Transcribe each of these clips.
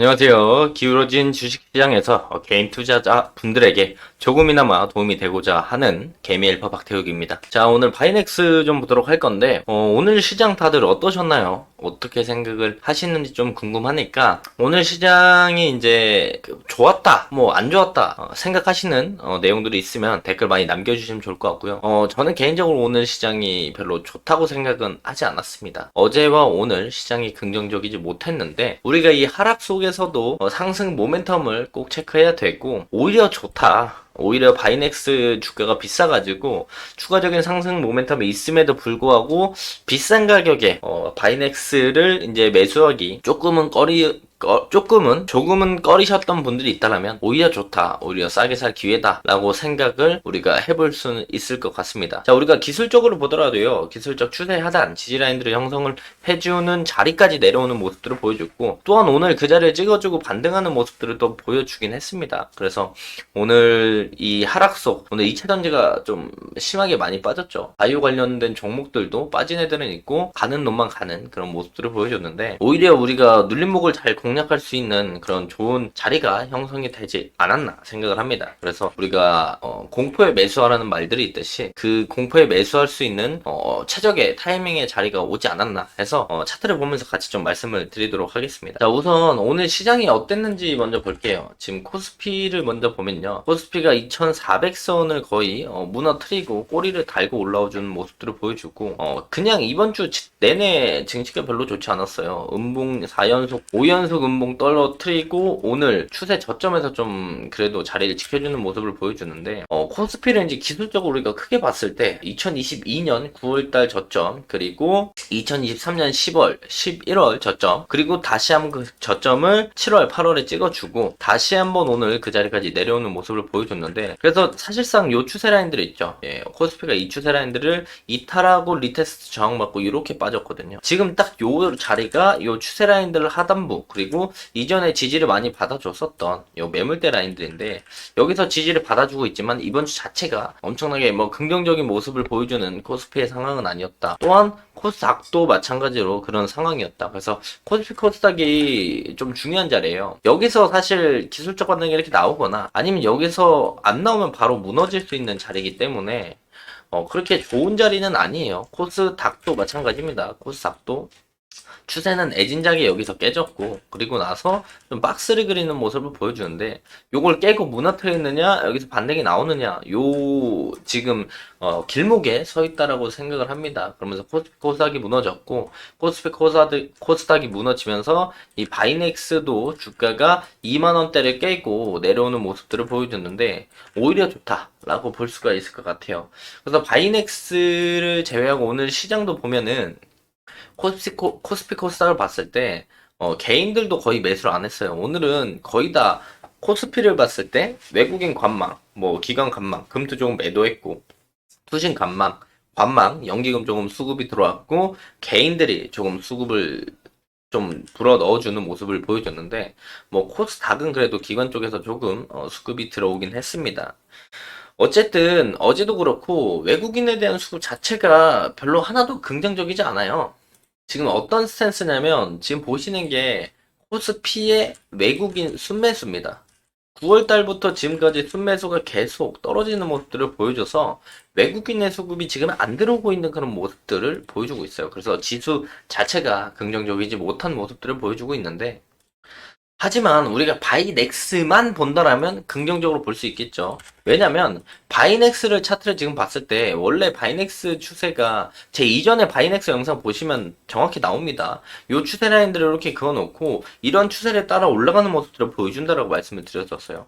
안녕하세요. 기울어진 주식시장에서 어, 개인 투자자 분들에게 조금이나마 도움이 되고자 하는 개미엘퍼 박태욱입니다. 자, 오늘 바이넥스 좀 보도록 할 건데, 어, 오늘 시장 다들 어떠셨나요? 어떻게 생각을 하시는지 좀 궁금하니까, 오늘 시장이 이제 그 좋았다, 뭐 안 좋았다, 어, 생각하시는 어, 내용들이 있으면 댓글 많이 남겨주시면 좋을 것 같고요. 어, 저는 개인적으로 오늘 시장이 별로 좋다고 생각은 하지 않았습니다. 어제와 오늘 시장이 긍정적이지 못했는데, 우리가 이 하락 속에서도 어, 상승 모멘텀을 꼭 체크해야 되고, 오히려 좋다. 오히려 바이넥스 주가가 비싸가지고 추가적인 상승 모멘텀이 있음에도 불구하고 비싼 가격에 어, 바이넥스를 이제 매수하기 조금은 꺼리 꺼- 조금은 조금은 꺼리셨던 분들이 있다라면 오히려 좋다 오히려 싸게 살 기회다 라고 생각을 우리가 해볼 수는 있을 것 같습니다. 자 우리가 기술적으로 보더라도요 기술적 추세 하단 지지라인들을 형성을 해주는 자리까지 내려오는 모습들을 보여줬고 또한 오늘 그 자리를 찍어주고 반등하는 모습들을 또 보여주긴 했습니다. 그래서 오늘 이 하락 속 오늘 2차 전지가 좀 심하게 많이 빠졌죠. 바이오 관련된 종목들도 빠진 애들은 있고 가는 놈만 가는 그런 모습들을 보여줬는데 오히려 우리가 눌림목을 잘 공 략할 수 있는 그런 좋은 자리가 형성이 되지 않았나 생각을 합니다. 그래서 우리가 어, 공포에 매수하라는 말들이 있듯이 그 공포에 매수할 수 있는 어, 최적의 타이밍의 자리가 오지 않았나 해서 어, 차트를 보면서 같이 좀 말씀을 드리도록 하겠습니다. 자 우선 오늘 시장이 어땠는지 먼저 볼게요. 지금 코스피를 먼저 보면요. 코스피가 2400선을 거의 어, 무너뜨리고 꼬리를 달고 올라오주는 모습들을 보여주고 어, 그냥 이번 주 지- 내내 증시가 별로 좋지 않았어요. 음봉 4연속 5연속 음봉 떨어뜨리고 오늘 추세 저점에서 좀 그래도 자리를 지켜주는 모습을 보여주는데 어, 코스피를 이제 기술적으로 우리가 크게 봤을 때 2022년 9월달 저점 그리고 2023년 10월 11월 저점 그리고 다시 한번 그 저점을 7월 8월에 찍어주고 다시 한번 오늘 그 자리까지 내려오는 모습을 보여줬는데 그래서 사실상 요 추세 라인들 있죠. 예, 코스피가 이 추세 라인들을 이탈하고 리테스트 저항 받고 이렇게 빠졌거든요. 지금 딱 요 자리가 요 추세 라인들 하단부 그리고 이전에 지지를 많이 받아줬었던 요 매물대 라인들인데 여기서 지지를 받아주고 있지만 이번 주 자체가 엄청나게 뭐 긍정적인 모습을 보여주는 코스피의 상황은 아니었다. 또한 코스닥도 마찬가지로 그런 상황이었다. 그래서 코스피 코스닥이 좀 중요한 자리예요. 여기서 사실 기술적 반등이 이렇게 나오거나 아니면 여기서 안 나오면 바로 무너질 수 있는 자리이기 때문에 어, 그렇게 좋은 자리는 아니에요. 코스닥도 마찬가지입니다. 코스닥도 추세는 애진작이 여기서 깨졌고 그리고 나서 좀 박스를 그리는 모습을 보여주는데 요걸 깨고 무너뜨리느냐 여기서 반등이 나오느냐 요 지금 어, 길목에 서 있다라고 생각을 합니다. 그러면서 코스닥이 무너졌고 코스피 코스닥 코스닥이 무너지면서 이 바이넥스도 주가가 2만 원대를 깨고 내려오는 모습들을 보여줬는데 오히려 좋다라고 볼 수가 있을 것 같아요. 그래서 바이넥스를 제외하고 오늘 시장도 보면은 코스피, 코, 코스피 코스닥을 봤을 때, 어, 개인들도 거의 매수를 안 했어요. 오늘은 거의 다 코스피를 봤을 때, 외국인 관망, 뭐, 기관 관망, 금투 조금 매도했고, 투신 관망, 관망, 연기금 조금 수급이 들어왔고, 개인들이 조금 수급을 좀 불어 넣어주는 모습을 보여줬는데, 뭐, 코스닥은 그래도 기관 쪽에서 조금, 어, 수급이 들어오긴 했습니다. 어쨌든, 어제도 그렇고, 외국인에 대한 수급 자체가 별로 하나도 긍정적이지 않아요. 지금 어떤 스탠스냐면 지금 보시는 게 코스피의 외국인 순매수입니다. 9월 달부터 지금까지 순매수가 계속 떨어지는 모습들을 보여줘서 외국인의 수급이 지금 안 들어오고 있는 그런 모습들을 보여주고 있어요. 그래서 지수 자체가 긍정적이지 못한 모습들을 보여주고 있는데 하지만 우리가 바이넥스만 본다라면 긍정적으로 볼 수 있겠죠. 왜냐면 바이넥스를 차트를 지금 봤을 때 원래 바이넥스 추세가 제 이전에 바이넥스 영상 보시면 정확히 나옵니다. 요 추세 라인들을 이렇게 그어놓고 이런 추세를 따라 올라가는 모습들을 보여준다라고 말씀을 드렸었어요.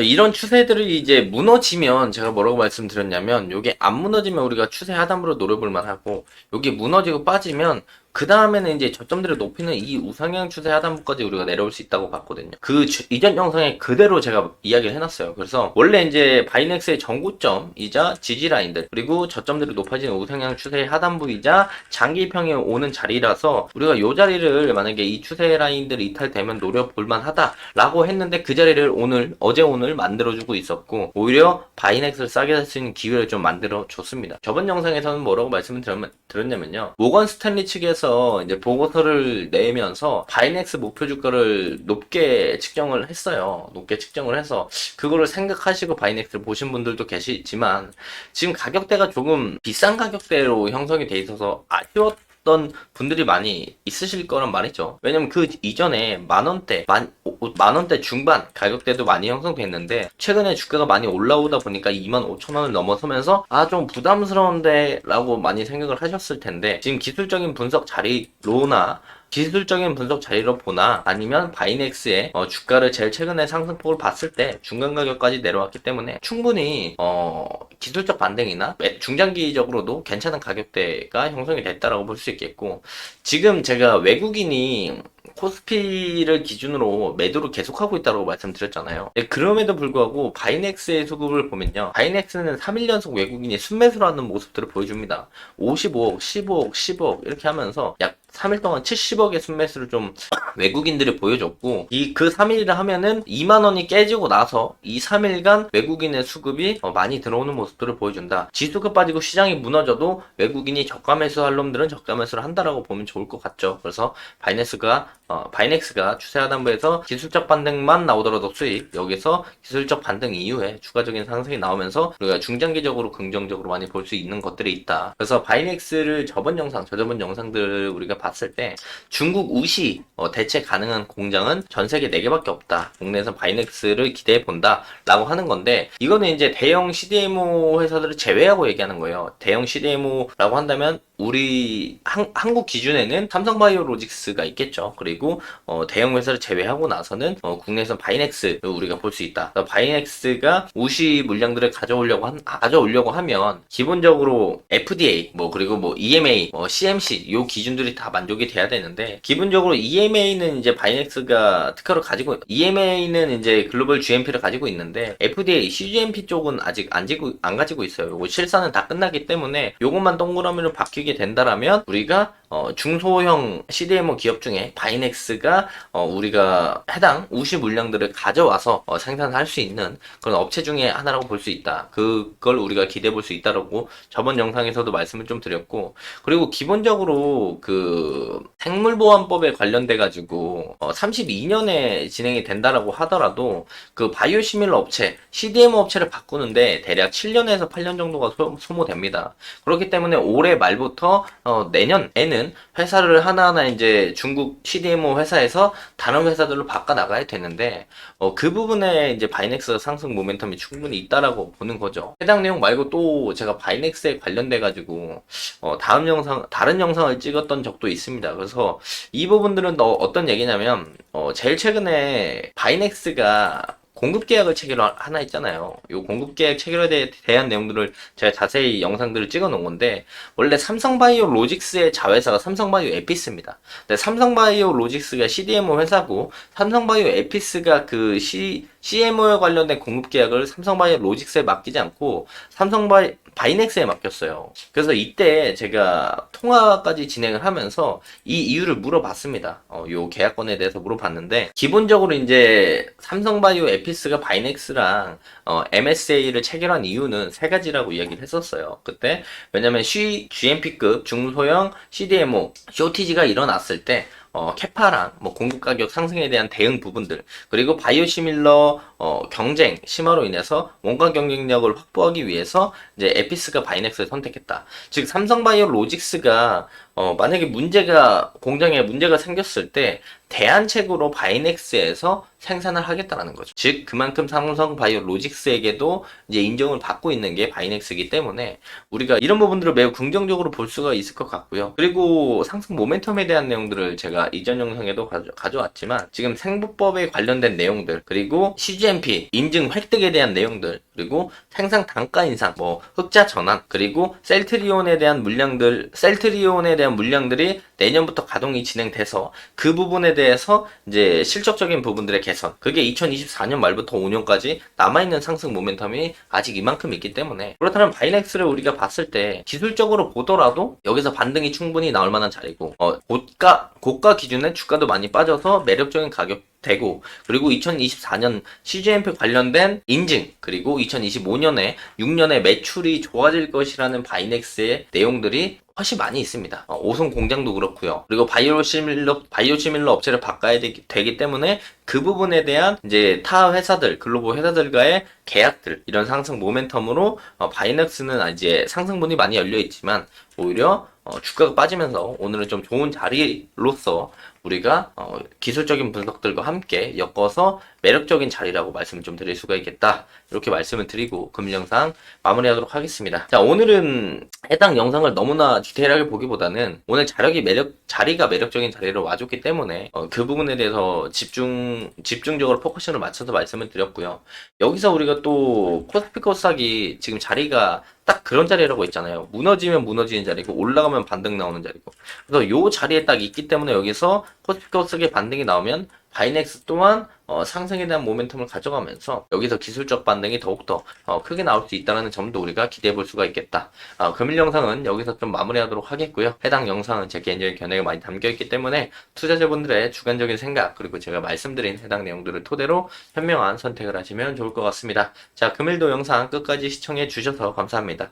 이런 추세들이 이제 무너지면 제가 뭐라고 말씀드렸냐면 요게 안 무너지면 우리가 추세 하단부로 노려볼 만하고 요게 무너지고 빠지면 그 다음에는 이제 저점들을 높이는 이 우상향 추세 하단부까지 우리가 내려올 수 있다고 봤거든요. 그 주- 이전 영상에 그대로 제가 이야기를 해놨어요. 그래서 원래 이제 바이넥스의 전고점이자 지지 라인들 그리고 저점들이 높아지는 우상향 추세의 하단부이자 장기평에 오는 자리라서 우리가 요 자리를 만약에 이 추세 라인들이 이탈되면 노려볼 만 하다라고 했는데 그 자리를 오늘 어제 오늘 만들어주고 있었고 오히려 바이넥스를 싸게 살 수 있는 기회를 좀 만들어 줬습니다. 저번 영상에서는 뭐라고 말씀을 드렸- 드렸냐면요. 모건 스탠리 측에서 회사에서 이제 보고서를 내면서 바이넥스 목표 주가를 높게 측정을 했어요. 높게 측정을 해서 그거를 생각하시고 바이넥스를 보신 분들도 계시지만 지금 가격대가 조금 비싼 가격대로 형성이 돼 있어서 아쉬웠던 분들이 많이 있으실 거란 말이죠. 왜냐면 그 이전에 만 원대, 만, 오- 만 원대 중반 가격대도 많이 형성됐는데 최근에 주가가 많이 올라오다 보니까 2만 5천 원을 넘어서면서 아 좀 부담스러운데 라고 많이 생각을 하셨을 텐데 지금 기술적인 분석 자리로나 기술적인 분석 자리로 보나 아니면 바이넥스의 어, 주가를 제일 최근에 상승폭을 봤을 때 중간 가격까지 내려왔기 때문에 충분히 어, 기술적 반등이나 매- 중장기적으로도 괜찮은 가격대가 형성이 됐다라고 볼 수 있겠고 지금 제가 외국인이 코스피를 기준으로 매도를 계속하고 있다고 말씀드렸잖아요. 네, 그럼에도 불구하고 바이넥스의 수급을 보면요. 바이넥스는 3일 연속 외국인이 순매수를 하는 모습들을 보여줍니다. 55억, 15억, 10억 이렇게 하면서 약 3일 동안 70억의 순매수를 좀 외국인들이 보여줬고 이 그 3일이라 하면은 2만 원이 깨지고 나서 이 3일간 외국인의 수급이 어, 많이 들어오는 모습들을 보여준다. 지수가 빠지고 시장이 무너져도 외국인이 저가 매수할 놈들은 저가 매수를 한다라고 보면 좋을 것 같죠. 그래서 바이넥스가 어, 바이넥스가 추세 하단부에서 기술적 반등만 나오더라도 수익 여기서 기술적 반등 이후에 추가적인 상승이 나오면서 우리가 중장기적으로 긍정적으로 많이 볼 수 있는 것들이 있다. 그래서 바이넥스를 저번 영상, 저저번 영상들을 우리가 봤을 때 중국 우시 어, 대체 가능한 공장은 전 세계 4개밖에 없다. 국내에서 바이넥스를 기대해 본다. 라고 하는 건데 이거는 이제 대형 CDMO 회사들을 제외하고 얘기하는 거예요. 대형 CDMO라고 한다면 우리 한, 한국 기준에는 삼성바이오로직스가 있겠죠. 그리고 어, 대형 회사를 제외하고 나서는 어, 국내에서 바이넥스를 우리가 볼 수 있다. 그래서 바이넥스가 우시 물량들을 가져오려고 한, 가져오려고 하면 기본적으로 FDA 뭐 그리고 뭐 EMA, 뭐 CMC 요 기준들이 다 만족이 돼야 되는데 기본적으로 EMA는 이제 바이넥스가 특허를 가지고 EMA는 이제 글로벌 GMP를 가지고 있는데 FDA, CGMP 쪽은 아직 안 지고 안 가지고 있어요. 요거 실사는 다 끝나기 때문에 요것만 동그라미로 바뀌 게 된다라면 우리가 어, 중소형 CDMO 기업 중에 바이넥스가 어, 우리가 해당 우시 물량들을 가져와서 어, 생산할 수 있는 그런 업체 중에 하나라고 볼 수 있다. 그걸 우리가 기대해 볼 수 있다라고 저번 영상에서도 말씀을 좀 드렸고 그리고 기본적으로 그 생물보안법에 관련돼 가지고 어, 32년에 진행이 된다라고 하더라도 그 바이오 시밀러 업체 CDMO 업체를 바꾸는데 대략 7년에서 8년 정도가 소, 소모됩니다. 그렇기 때문에 올해 말부터 어, 내년에는 회사를 하나하나 이제 중국 CDMO 회사에서 다른 회사들로 바꿔 나가야 되는데 어, 그 부분에 이제 바이넥스 상승 모멘텀이 충분히 있다라고 보는 거죠. 해당 내용 말고 또 제가 바이넥스에 관련돼 가지고 어, 다음 영상 다른 영상을 찍었던 적도 있습니다. 그래서 이 부분들은 또 어떤 얘기냐면 어, 제일 최근에 바이넥스가 공급 계약을 체결 하나 있잖아요. 이 공급 계약 체결에 대- 대한 내용들을 제가 자세히 영상들을 찍어 놓은 건데 원래 삼성바이오 로직스의 자회사가 삼성바이오 에피스입니다. 근데 삼성바이오 로직스가 CDMO 회사고 삼성바이오 에피스가 그 C, CMO에 관련된 공급 계약을 삼성바이오 로직스에 맡기지 않고 삼성바이 바이넥스에 맡겼어요. 그래서 이때 제가 통화까지 진행을 하면서 이 이유를 물어봤습니다. 어, 요 계약권에 대해서 물어봤는데 기본적으로 이제 삼성바이오 에피스가 바이넥스랑 어, MSA를 체결한 이유는 세 가지라고 이야기를 했었어요. 그때 왜냐면 GMP급 중소형 CDMO 쇼티지가 일어났을 때 어, 캐파랑 뭐 공급 가격 상승에 대한 대응 부분들 그리고 바이오시밀러 어, 경쟁 심화로 인해서 원가 경쟁력을 확보하기 위해서 이제 에피스가 바이넥스를 선택했다. 즉 삼성바이오 로직스가 어, 만약에 문제가 공장에 문제가 생겼을 때 대안책으로 바이넥스에서 생산을 하겠다라는 거죠. 즉 그만큼 삼성 바이오 로직스에게도 이제 인정을 받고 있는 게 바이넥스이기 때문에 우리가 이런 부분들을 매우 긍정적으로 볼 수가 있을 것 같고요. 그리고 상승 모멘텀에 대한 내용들을 제가 이전 영상에도 가져, 가져왔지만 지금 생부법에 관련된 내용들 그리고 CGMP 인증 획득에 대한 내용들 그리고 생산 단가 인상 뭐 흑자 전환 그리고 셀트리온에 대한 물량들 셀트리온에 대한 물량들이 내년부터 가동이 진행돼서 그 부분에 대해서 이제 실적적인 부분들의 개선. 그게 2024년 말부터 5년까지 남아있는 상승 모멘텀이 아직 이만큼 있기 때문에. 그렇다면 바이넥스를 우리가 봤을 때 기술적으로 보더라도 여기서 반등이 충분히 나올 만한 자리고 어, 고가 고가 기준에 주가도 많이 빠져서 매력적인 가격 되고 그리고 2024년 CGMP 관련된 인증 그리고 2025년에 6년에 매출이 좋아질 것이라는 바이넥스의 내용들이 훨씬 많이 있습니다. 어, 오송 공장도 그렇고요. 그리고 바이오 시밀러 바이오 시밀러 업체를 바꿔야 되기, 되기 때문에 그 부분에 대한 이제 타 회사들 글로벌 회사들과의 계약들 이런 상승 모멘텀으로 어, 바이넥스는 이제 상승분이 많이 열려 있지만 오히려 어, 주가가 빠지면서 오늘은 좀 좋은 자리로서 우리가 어, 기술적인 분석들과 함께 엮어서 매력적인 자리라고 말씀을 좀 드릴 수가 있겠다. 이렇게 말씀을 드리고 금일 영상 마무리하도록 하겠습니다. 자, 오늘은 해당 영상을 너무나 디테일하게 보기보다는 오늘 자력이 매력, 자리가 매력적인 자리로 와줬기 때문에 어, 그 부분에 대해서 집중, 집중적으로 포커싱을 맞춰서 말씀을 드렸고요. 여기서 우리가 또 코스피 코스닥이 지금 자리가 딱 그런 자리라고 있잖아요. 무너지면 무너지는 자리고 올라가면 반등 나오는 자리고. 그래서 요 자리에 딱 있기 때문에 여기서 코스피 코스닥의 반등이 나오면 바이넥스 또한 어, 상승에 대한 모멘텀을 가져가면서 여기서 기술적 반등이 더욱더 어, 크게 나올 수 있다는 점도 우리가 기대해 볼 수가 있겠다. 어, 금일 영상은 여기서 좀 마무리하도록 하겠고요. 해당 영상은 제 개인적인 견해가 많이 담겨 있기 때문에 투자자분들의 주관적인 생각 그리고 제가 말씀드린 해당 내용들을 토대로 현명한 선택을 하시면 좋을 것 같습니다. 자, 금일도 영상 끝까지 시청해 주셔서 감사합니다.